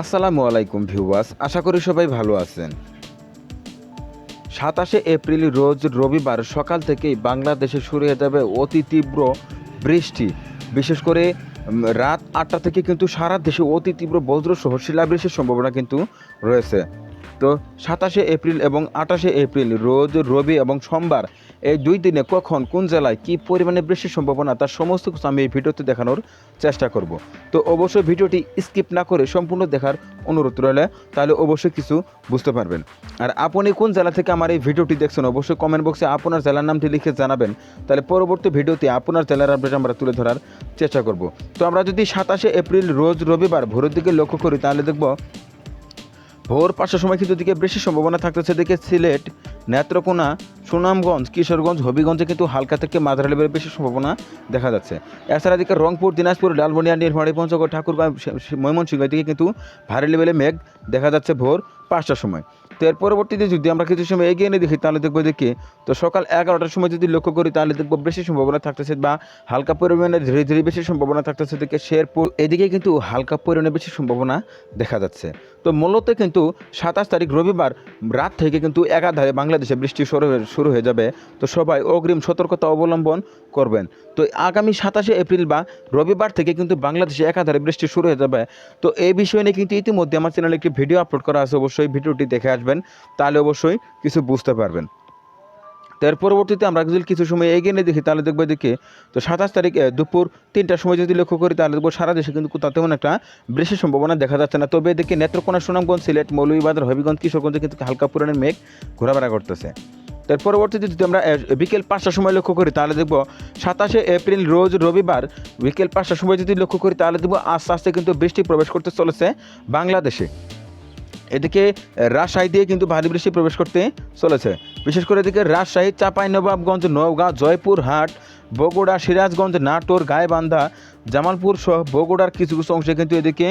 আসসালামু আলাইকুম ভিউয়ার্স, আশা করি সবাই ভালো আছেন। সাতাশে এপ্রিল রোজ রবিবার সকাল থেকেই বাংলাদেশে শুরু হয়ে যাবে অতি তীব্র বৃষ্টি। বিশেষ করে রাত আটটা থেকে কিন্তু সারা দেশে অতি তীব্র বজ্রসহ শিলাবৃষ্টির সম্ভাবনা কিন্তু রয়েছে। তো সাতাশে এপ্রিল এবং আঠাশে এপ্রিল, রোজ রবি এবং সোমবার। এই দুই দিনে কখন, কোন জেলায় কী পরিমাণে বৃষ্টির সম্ভাবনা, তার সমস্ত কিছু আমি এই ভিডিওতে দেখানোর চেষ্টা করব। তো অবশ্যই ভিডিওটি স্কিপ না করে সম্পূর্ণ দেখার অনুরোধ রইলে, তাহলে অবশ্যই কিছু বুঝতে পারবেন। আর আপনি কোন জেলা থেকে আমার এই ভিডিওটি দেখছেন, অবশ্যই কমেন্ট বক্সে আপনার জেলার নামটি লিখে জানাবেন, তাহলে পরবর্তী ভিডিওতে আপনার জেলার আপডেট আমরা তুলে ধরার চেষ্টা করব। তো আমরা যদি সাতাশে এপ্রিল, রোজ রবিবার ভোরের দিকে লক্ষ্য করি, তাহলে দেখব ভোর পাঁচটার সময় কিন্তু দিকে বৃষ্টির সম্ভাবনা থাকতেছে। দিকে সিলেট, নেত্রকোনা, সুনামগঞ্জ, কিশোরগঞ্জ, হবিগঞ্জে কিন্তু হালকা থেকে মাঝারি লেভেলের বেশি সম্ভাবনা দেখা যাচ্ছে। এছাড়া দিকে রংপুর, দিনাজপুর লালবনিয়া নীলমারি পঞ্চগড় ঠাকুরগাঁও ময়মনসিংহ দিকে কিন্তু ভারী লেভেলে মেঘ দেখা যাচ্ছে ভোর পাঁচটার সময়। তো এর পরবর্তীতে যদি আমরা কিছু সময় এগিয়ে নিয়ে দেখি, তাহলে দেখব দেখি তো সকাল এগারোটার সময় যদি লক্ষ্য করি, তাহলে দেখব বেশি সম্ভাবনা থাকতেছে বা হালকা পরিমাণে ধীরে ধীরে বেশি সম্ভাবনা থাকতেছে। দিকে শেরপুর, এদিকে কিন্তু হালকা পরিমাণে বেশি সম্ভাবনা দেখা যাচ্ছে। তো মূলত কিন্তু সাতাশ তারিখ রবিবার রাত থেকে কিন্তু একাধারে বাংলাদেশে বৃষ্টি শুরু শুরু হয়ে যাবে। তো সবাই অগ্রিম সতর্কতা অবলম্বন করবেন। তো আগামী সাতাশে এপ্রিল বা রবিবার থেকে কিন্তু বাংলাদেশে একাধারে বৃষ্টি শুরু হয়ে যাবে। তো এই বিষয় নিয়ে কিন্তু ইতিমধ্যে আমার চ্যানেলে একটি ভিডিও আপলোড করা আছে। অবশ্যই ভিডিওটি দেখে আসবেন। তাহলে অবশ্যই কিছু বুঝতে পারবেন। এর পরবর্তীতে আমরা যদি কিছু সময় এগিয়ে নিয়ে দেখি, তাহলে দেখব দেখি তো সাতাশ তারিখ দুপুর তিনটার সময় যদি লক্ষ্য করি, তাহলে দেখব সারা দেশে কিন্তু কোথাও তেমন একটা বৃষ্টির সম্ভাবনা দেখা যাচ্ছে না। তবে এদিকে নেত্রকোনা, সুনামগঞ্জ, সিলেট, মৌলভীবাজার, হবিগঞ্জ, কিশোরগঞ্জে কিন্তু হালকা পরিমাণের মেঘ ঘোরাফেরা করতেছে। তার পরবর্তীতে যদি আমরা বিকেল পাঁচটার সময় লক্ষ্য করি, তাহলে দেখব সাতাশে এপ্রিল, রোজ রবিবার বিকেল পাঁচটার সময় যদি লক্ষ্য করি, তাহলে দেখব আস্তে আস্তে কিন্তু বৃষ্টি প্রবেশ করতে চলেছে বাংলাদেশে। এদিকে রাজশাহী দিয়ে কিন্তু ভারী বৃষ্টি প্রবেশ করতে চলেছে। বিশেষ করে এদিকে রাজশাহী চাঁপাইনবাবগঞ্জ নওগাঁ জয়পুরহাট বগুড়া, সিরাজগঞ্জ, নাটোর, গাইবান্ধা, জামালপুর সহ বগুড়ার কিছু কিছু অংশে কিন্তু এদিকে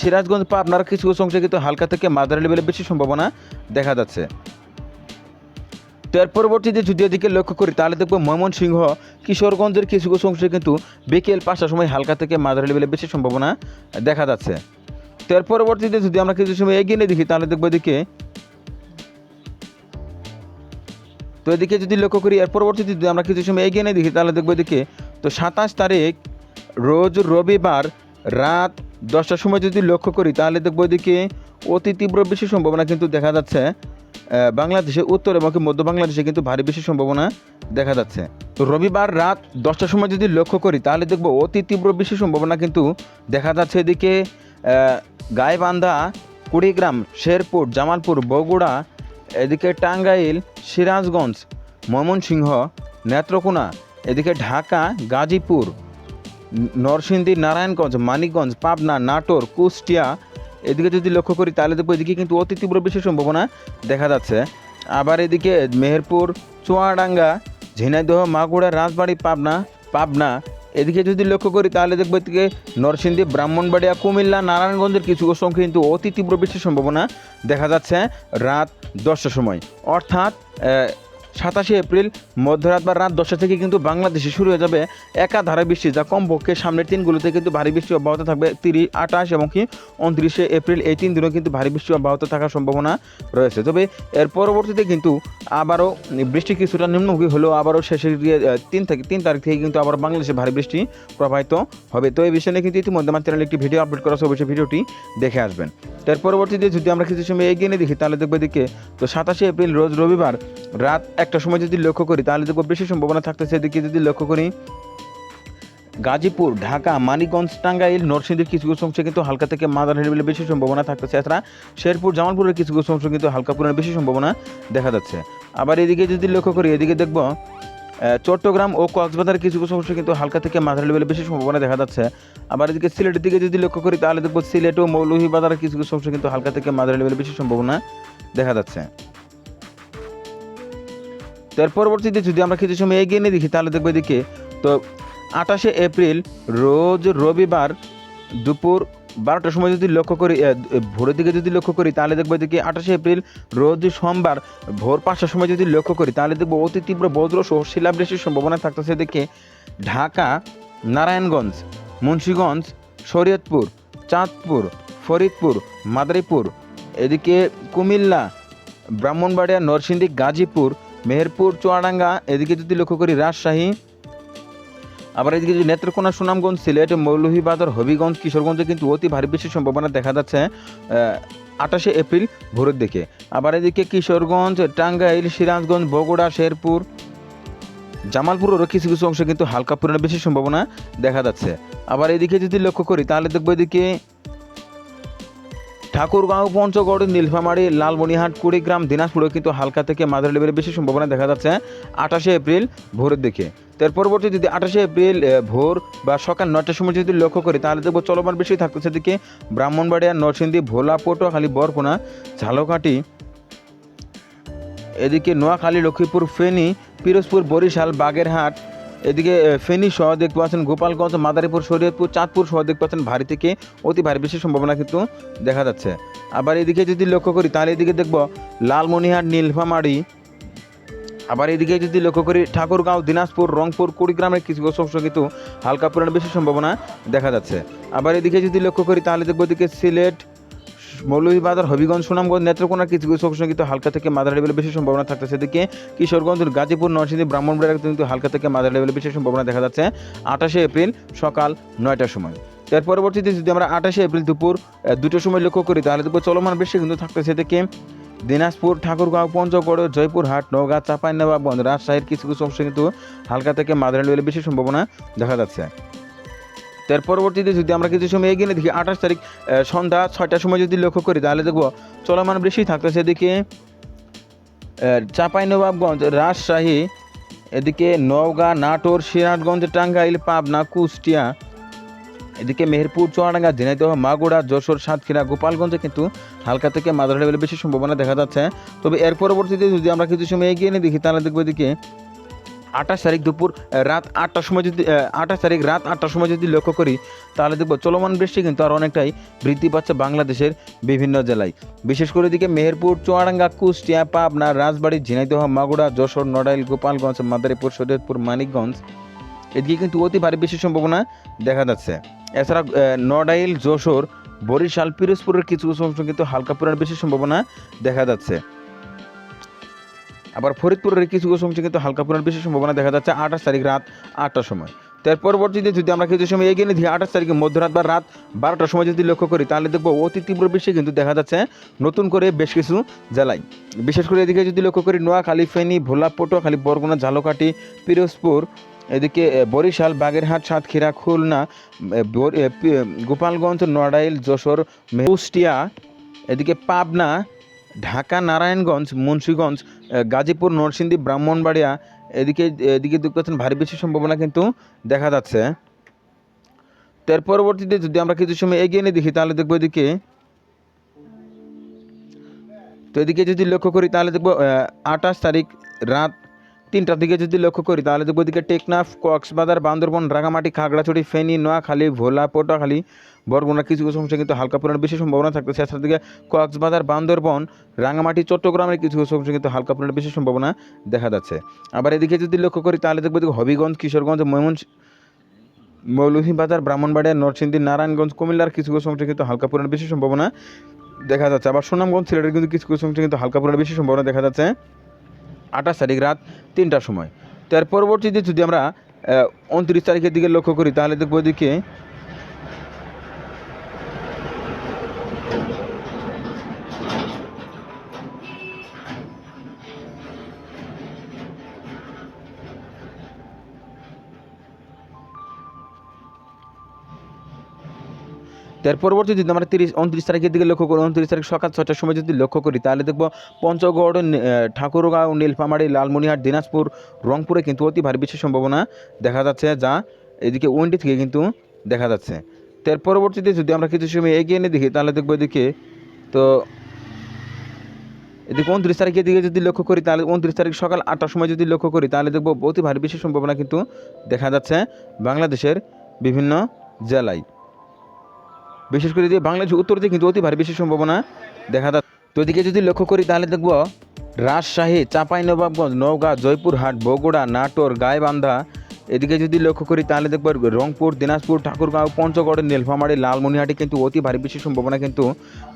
সিরাজগঞ্জ, পাবনার কিছু কিছু অংশে কিন্তু হালকা থেকে মাঝারি লেভেলে বেশি সম্ভাবনা দেখা যাচ্ছে। তো এর পরবর্তীতে যদি এদিকে লক্ষ্য করি, তাহলে দেখব ময়মনসিংহ, কিশোরগঞ্জের কিছু কিছু অংশে কিন্তু বিকেল পাঁচটার সময় হালকা থেকে মাঝারি লেভেলে বেশি সম্ভাবনা দেখা যাচ্ছে। তো এর পরবর্তীতে যদি আমরা কিছু সময় এগিয়ে নিয়ে দেখি, তাহলে দেখব এদিকে। তো এদিকে যদি লক্ষ্য করি, এর পরবর্তীতে যদি আমরা কিছু সময় এগিয়ে নিয়ে দেখি, তাহলে দেখব এদিকে। তো সাতাশ তারিখ, রোজ রবিবার রাত দশটার সময় যদি লক্ষ্য করি, তাহলে দেখব এদিকে অতি তীব্র বেশি সম্ভাবনা কিন্তু দেখা যাচ্ছে। বাংলাদেশে উত্তর এবং মধ্য বাংলাদেশে কিন্তু ভারী বেশি সম্ভাবনা দেখা যাচ্ছে। তো রবিবার রাত দশটার সময় যদি লক্ষ্য করি, তাহলে দেখব অতি তীব্র বেশি সম্ভাবনা কিন্তু দেখা যাচ্ছে এদিকে। গাইবান্ধা, কুড়িগ্রাম, শেরপুর, জামালপুর, বগুড়া, এদিকে টাঙ্গাইল, সিরাজগঞ্জ, ময়মনসিংহ, নেত্রকোনা, এদিকে ঢাকা, গাজীপুর, নরসিংদী, নারায়ণগঞ্জ, মানিকগঞ্জ, পাবনা, নাটোর, কুষ্টিয়া। এদিকে যদি লক্ষ্য করি, তাহলে দেখব এদিকে কিন্তু অতি তীব্র বেশি সম্ভাবনা দেখা যাচ্ছে। আবার এদিকে মেহেরপুর, চুয়াডাঙ্গা, ঝিনাইদহ মাগুড়া রাজবাড়ি, পাবনা পাবনা এদিকে যদি লক্ষ্য করি, তাহলে দেখব এদিকে নরসিংদী, ব্রাহ্মণবাড়িয়া, কুমিল্লা, নারায়ণগঞ্জের কিছু অসংখ্য কিন্তু অতি তীব্র বৃষ্টির সম্ভাবনা দেখা যাচ্ছে রাত দশটার সময়। অর্থাৎ সাতাশে এপ্রিল মধ্যরাত বা রাত দশটা থেকে কিন্তু বাংলাদেশে শুরু হয়ে যাবে একাধারে বৃষ্টি, যা কমপক্ষে সামনের দিনগুলোতে কিন্তু ভারী বৃষ্টি অব্যাহত থাকবে তিরিশ, আঠাশ এবং কি উনত্রিশে এপ্রিল। এই তিন দিনও কিন্তু ভারী বৃষ্টি অব্যাহত থাকার সম্ভাবনা রয়েছে। তবে এর পরবর্তীতে কিন্তু আবারও বৃষ্টি কিছুটা নিম্নমুখী হলেও আবারও শেষের দিকে তিন থেকে, তিন তারিখ থেকে কিন্তু আবার বাংলাদেশে ভারী বৃষ্টি প্রবাহিত হবে। তো এই বিষয়ে কিন্তু ইতিমধ্যে আমার চ্যানেলে একটি ভিডিও আপলোড করা অবশ্যই ভিডিওটি দেখে আসবেন। তার পরবর্তীতে যদি আমরা কিছু সময় এগিয়ে নিয়ে দেখি, তাহলে দেখব দিকে তো সাতাশে এপ্রিল, রোজ রবিবার রাত একটা সময় যদি লক্ষ্য করি, তাহলে দেখব বেশি সম্ভাবনা থাকতেছে এদিকে যদি লক্ষ্য করি, গাজীপুর, ঢাকা, মানিকগঞ্জ, টাঙ্গাইল, নরসিংদীর কিছু কিছু অংশে কিন্তু হালকা থেকে মাদার লেভেলে বেশি সম্ভাবনা থাকতেছে। এছাড়া শেরপুর, জামালপুরের কিছু কিছু অংশ কিন্তু হালকা পরিমাণে বেশি সম্ভাবনা দেখা যাচ্ছে। আবার এদিকে যদি লক্ষ্য করি, এদিকে দেখব চট্টগ্রাম ও কক্সবাজারের কিছু কিছু অংশ কিন্তু হালকা থেকে মাঝারি লেভেলে বেশি সম্ভাবনা দেখা যাচ্ছে। আবার এদিকে সিলেটের দিকে যদি লক্ষ্য করি, তাহলে দেখব সিলেট ও মৌলভীবাজারের কিছু কিছু অংশ কিন্তু হালকা থেকে মাঝারি লেভেলে বেশি সম্ভাবনা দেখা যাচ্ছে। তো এর পরবর্তীতে যদি আমরা কিছু সময় এগিয়ে নিয়ে দেখি, তাহলে দেখব এদিকে। তো আঠাশে এপ্রিল, রোজ রবিবার দুপুর বারোটার সময় যদি লক্ষ্য করি ভোরের দিকে যদি লক্ষ্য করি, তাহলে দেখব এদিকে আঠাশে এপ্রিল, রোজ সোমবার ভোর পাঁচটার সময় যদি লক্ষ্য করি, তাহলে দেখব অতি তীব্র বজ্র সহ শিলাবৃষ্টির সম্ভাবনা থাকতেছে এদিকে। ঢাকা, নারায়ণগঞ্জ, মুন্সীগঞ্জ, শরীয়তপুর, চাঁদপুর, ফরিদপুর, মাদারীপুর, এদিকে কুমিল্লা, ব্রাহ্মণবাড়িয়া, নরসিংদী, গাজীপুর মেহেরপুর, চুয়াডাঙ্গা, এদিকে যদি লক্ষ্য করি রাজশাহী, আবার এদিকে যদি নেত্রকোনা, সুনামগঞ্জ, সিলেট, মৌলভীবাজার, হবিগঞ্জ, কিশোরগঞ্জে কিন্তু অতি ভারী বৃষ্টির সম্ভাবনা দেখা যাচ্ছে আঠাশে এপ্রিল ভোরের দিকে। আবার এদিকে কিশোরগঞ্জ, টাঙ্গাইল, সিরাজগঞ্জ, বগুড়া, শেরপুর জামালপুরেরও কিছু কিছু অংশে কিন্তু হালকা পরিমাণে বেশি সম্ভাবনা দেখা যাচ্ছে। আবার এদিকে যদি লক্ষ্য করি, তাহলে দেখব এদিকে ঠাকুরগাঁও পঞ্চগড়, নীলফামারী, লালমনিহাট, কুড়িগ্রাম দিনাজপুরেও কিন্তু হালকা থেকে মাঝারি লেভেলের বেশি সম্ভাবনা দেখা যাচ্ছে আঠাশে এপ্রিল ভোরের দিকে। তার পরবর্তী যদি আঠাশে এপ্রিল ভোর বা সকাল নয়টার সময় যদি লক্ষ্য করি, তাহলে দেখব চলমান বেশি থাকতেছে সেদিকে ব্রাহ্মণবাড়িয়া, নরসিংদী, ভোলা, পটুয়াখালী, বরগুনা, ঝালকাঠি, এদিকে নোয়াখালী, লক্ষ্মীপুর, ফেনী, পিরোজপুর, বরিশাল, বাগেরহাট এদিকে ফেনী সহ দেখতে পাচ্ছেন গোপালগঞ্জ, মাদারীপুর, শরীয়তপুর, চাঁদপুর সহ দেখতে পাচ্ছেন ভারী থেকে অতি ভারী। বেশি সম্ভাবনা কিন্তু দেখা যাচ্ছে। আবার এদিকে যদি লক্ষ্য করি, তাহলে এদিকে দেখব লালমনিহাট নীলফামারী। আবার এদিকে যদি লক্ষ্য করি, ঠাকুরগাঁও, দিনাজপুর, রংপুর কুড়িগ্রামের কিছু কিছু অংশ কিন্তু হালকা পরিমাণে বেশি সম্ভাবনা দেখা যাচ্ছে। আবার এদিকে যদি লক্ষ্য করি, তাহলে দেখব এদিকে সিলেট মৌলভীবাজার, হবিগঞ্জ, সুনামগঞ্জ নেত্রকোনার কিছু কিছু অংশ কিন্তু হালকা থেকে মাদার লেভেলে বেশি সম্ভাবনা থাকতেছে। সেদিকে কিশোরগঞ্জ, গাজীপুর, নরসিংদী ব্রাহ্মণবাড়িয়া কিন্তু হালকা থেকে মাঝারি লেভেলে বেশি সম্ভাবনা দেখা যাচ্ছে। আঠাশে এপ্রিল সকাল নয়টার সময়। তার পরবর্তীতে যদি আমরা আঠাশে এপ্রিল দুপুর দুটোর সময় লক্ষ্য করি, তাহলে দুপুর চলমান বৃষ্টি কিন্তু থাকতেছে। এদিকে দিনাজপুর, ঠাকুরগাঁও, পঞ্চগড়, জয়পুরহাট, নওগাঁ, চাঁপাইনবাবগঞ্জ, রাজশাহীর কিছু কিছু অংশ কিন্তু হালকা থেকে মাঝারি লেভেলে বেশি সম্ভাবনা দেখা যাচ্ছে। তার পরবর্তীতে যদি আমরা কিছু সময় এগিয়ে দেখি, আঠাশ তারিখ সন্ধ্যা ছয়টার সময় যদি লক্ষ্য করি, তাহলে দেখব চলমান বৃষ্টি থাকতেছে। এদিকে চাঁপাইনবাবগঞ্জ, রাজশাহী, এদিকে নওগাঁ, নাটোর, সিরাজগঞ্জ, টাঙ্গাইল, পাবনা, কুষ্টিয়া, এদিকে মেহেরপুর, চুয়াডাঙ্গা, ঝিনাইদহ মাগুড়া যশোর, সাতক্ষীরা, গোপালগঞ্জে কিন্তু হালকা থেকে মাঝারি লেভেলে বেশি সম্ভাবনা দেখা যাচ্ছে। তবে এর পরবর্তীতে যদি আমরা কিছু সময় এগিয়ে নিয়ে দেখি, তাহলে দেখব এদিকে আঠাশ তারিখ দুপুর রাত আটটার সময় যদি আঠাশ তারিখ রাত আটটার সময় যদি লক্ষ্য করি, তাহলে দেখব চলমান বৃষ্টি কিন্তু আর অনেকটাই বৃদ্ধি পাচ্ছে বাংলাদেশের বিভিন্ন জেলায়। বিশেষ করে এদিকে মেহেরপুর, চুয়াডাঙ্গা, কুষ্টিয়া, পাবনা, রাজবাড়ী, ঝিনাইদহ মাগুড়া যশোর, নড়াইল, গোপালগঞ্জ, মাদারীপুর, শরীয়তপুর, মানিকগঞ্জ, এদিকে কিন্তু অতি ভারী বেশি সম্ভাবনা দেখা যাচ্ছে। এছাড়া নড়াইল, যশোর, বরিশাল, পিরোজপুরের কিছু কিছু অংশ কিন্তু হালকা পরিমাণ বেশি সম্ভাবনা দেখা যাচ্ছে। আবার ফরিদপুরের কিছু কিছু অংশে কিন্তু হালকা পরিমাণ বেশি সম্ভাবনা দেখা যাচ্ছে আঠাশ তারিখ রাত আটটার সময়। তার পরবর্তীতে যদি আমরা কিছু সময় এগিয়ে নিই আঠাশ তারিখে মধ্যরাত বা রাত বারোটার সময় যদি লক্ষ্য করি, তাহলে দেখব অতি তীব্র বৃষ্টি কিন্তু দেখা যাচ্ছে নতুন করে বেশ কিছু জেলায়। বিশেষ করে এদিকে যদি লক্ষ্য করি, নোয়াখালী, ফেনী ভোলা পটুয়াখালী বরগুনা, ঝালকাঠি, পিরোজপুর, এদিকে বরিশাল, বাগেরহাট, সাতক্ষীরা, খুলনা গোপালগঞ্জ, নড়াইল, যশোর কুষ্টিয়া, এদিকে পাবনা ঢাকা, নারায়ণগঞ্জ, মুন্সীগঞ্জ গাজীপুর, নরসিংদী, ব্রাহ্মণবাড়িয়া এদিকে এদিকে দেখতে পাচ্ছেন ভারী বেশি সম্ভাবনা কিন্তু দেখা যাচ্ছে। এর পরবর্তীতে যদি আমরা কিছু সময় এগিয়ে নিয়ে দেখি, তাহলে দেখব এদিকে, তো এদিকে যদি লক্ষ্য করি, তাহলে দেখব আঠাশ তারিখ রাত তিনটার দিকে যদি লক্ষ্য করি, তাহলে দেখব এদিকে টেকনাফ, কক্সবাজার, বান্দরবন, রাঙামাটি, খাগড়াছড়ি, ফেনী, নোয়াখালী, ভোলা, পটুয়াখালী বরগুনার কিছু কিছু অংশে কিন্তু হালকা পরিমাণ বেশি সম্ভাবনা থাকতেছে। এছাড়া দিকে কক্সবাজার, বান্দরবন, রাঙামাটি, চট্টগ্রামের কিছু কিছু অংশে কিন্তু হালকা পরিমাণ বেশি সম্ভাবনা দেখা যাচ্ছে। আবার এদিকে যদি লক্ষ্য করি, তাহলে দেখব দিকে হবিগঞ্জ, কিশোরগঞ্জ ময়মন মৌলভীবাজার, ব্রাহ্মণবাড়িয়া, নরসিংদী, নারায়ণগঞ্জ, কুমিল্লার কিছু কিছু অংশে কিন্তু হালকা পরিমাণ বেশি সম্ভাবনা দেখা যাচ্ছে। আবার সুনামগঞ্জ, সিলেটের কিন্তু কিছু কিছু অংশে কিন্তু হালকা পরিমাণ বেশি সম্ভাবনা দেখা যাচ্ছে। আঠাশ তারিখ রাত তিনটার সময়। তার পরবর্তীতে যদি আমরা উনত্রিশ তারিখের দিকে লক্ষ্য করি, তাহলে দেখব এদিকে তার পরবর্তী যদি আমরা তিরিশ, উনত্রিশ তারিখের দিকে লক্ষ্য করি, উনত্রিশ তারিখ সকাল ছটার সময় যদি লক্ষ্য করি, তাহলে দেখব পঞ্চগড় ঠাকুরগাঁও, নীলফামারী, লালমনিহাট, দিনাজপুর, রংপুরে কিন্তু অতি ভারী বেশি সম্ভাবনা দেখা যাচ্ছে, যা এদিকে উইন্ডি থেকে কিন্তু দেখা যাচ্ছে। তার পরবর্তীতে যদি আমরা কিছু সময় এগিয়ে নিয়ে দেখি, তাহলে দেখব এদিকে তো এদিকে উনত্রিশ তারিখের দিকে যদি লক্ষ্য করি, তাহলে উনত্রিশ তারিখ সকাল আটটার সময় যদি লক্ষ্য করি, তাহলে দেখব অতি ভারী বেশি সম্ভাবনা কিন্তু দেখা যাচ্ছে বাংলাদেশের বিভিন্ন জেলায়। বিশেষ করে যে বাংলাদেশ উত্তর দিকে কিন্তু অতি ভারী বেশি সম্ভাবনা দেখা যাচ্ছে। তো এদিকে যদি লক্ষ্য করি, তাহলে দেখব রাজশাহী চাঁপাইনবাবগঞ্জ নওগাঁ, জয়পুরহাট, বগুড়া, নাটোর, গাইবান্ধা। এদিকে যদি লক্ষ্য করি, তাহলে দেখব রংপুর, দিনাজপুর, ঠাকুরগাঁও, পঞ্চগড়, নীলফামারী, লালমনিহাটি কিন্তু অতি ভারী বৃষ্টির সম্ভাবনা কিন্তু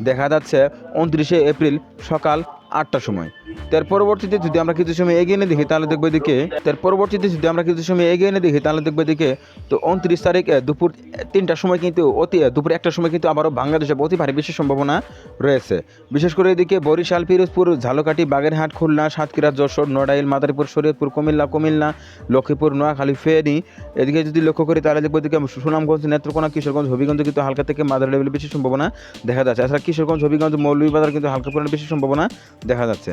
দেখা যাচ্ছে। উনত্রিশে এপ্রিল সকাল আটটার সময়। তার পরবর্তীতে যদি আমরা কিছু সময় এগিয়ে নিয়ে দেখি, তাহলে দেখব এদিকে, তার পরবর্তীতে যদি আমরা কিছু সময় এগিয়ে নিয়ে দেখি, তাহলে দেখব এদিকে, তো উনত্রিশ তারিখ দুপুর তিনটার সময় কিন্তু অতি দুপুর একটার সময় কিন্তু আবারও বাংলাদেশে অতি ভারী বৃষ্টির সম্ভাবনা রয়েছে। বিশেষ করে এদিকে বরিশাল পিরোজপুর ঝালকাঠি, বাগেরহাট, খুলনা, সাতক্ষীরা, যশোর, নড়াইল, মাদারীপুর, শরীয়তপুর, কুমিল্লা কুমিল্লা, লক্ষ্মীপুর, নোয়াখালী, ফেনী। এদিকে যদি লক্ষ্য করি, তাহলে দেখব এদিকে সুনামগঞ্জ, নেত্রকোনা, কিশোরগঞ্জ, হবিগঞ্জ কিন্তু হালকা থেকে মাদার লেভেলে বেশি সম্ভাবনা দেখা যাচ্ছে। এছাড়া কিশোরগঞ্জ, হবিগঞ্জ, মৌলভীবাজার কিন্তু হালকা পরিমাণে বেশি সম্ভাবনা দেখা যাচ্ছে।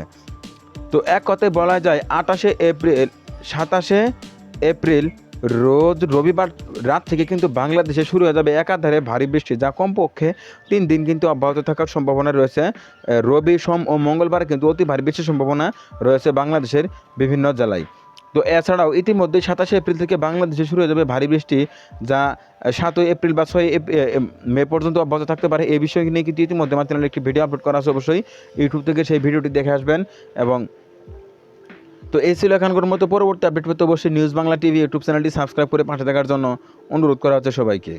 তো এক কথায় বলা যায়, আঠাশে এপ্রিল, সাতাশে এপ্রিল রোজ রবিবার রাত থেকে কিন্তু বাংলাদেশে শুরু হয়ে যাবে একাধারে ভারী বৃষ্টি, যা কমপক্ষে তিন দিন কিন্তু অব্যাহত থাকার সম্ভাবনা রয়েছে। রবি, সোম ও মঙ্গলবার কিন্তু অতি ভারী বৃষ্টির সম্ভাবনা রয়েছে বাংলাদেশের বিভিন্ন জেলায়। তো এছাড়াও ইতিমধ্যে সাতাশে এপ্রিল থেকে বাংলাদেশে শুরু হয়ে যাবে ভারী বৃষ্টি, যা সাতই এপ্রিল বা ছয় মে পর্যন্ত অব্যাহত থাকতে পারে। এই বিষয় নিয়ে কিন্তু ইতিমধ্যে আমার চ্যানেলে একটি ভিডিও আপলোড করা আছে, অবশ্যই ইউটিউব থেকে সেই ভিডিওটি দেখে আসবেন এবং তো এই ছিল এখানকার মতো পরবর্তী আপডেট পেতে অবশ্যই নিউজ বাংলা টিভি ইউটিউব চ্যানেলটি সাবস্ক্রাইব করে পাঠিয়ে থাকার জন্য অনুরোধ করা হচ্ছে সবাইকে।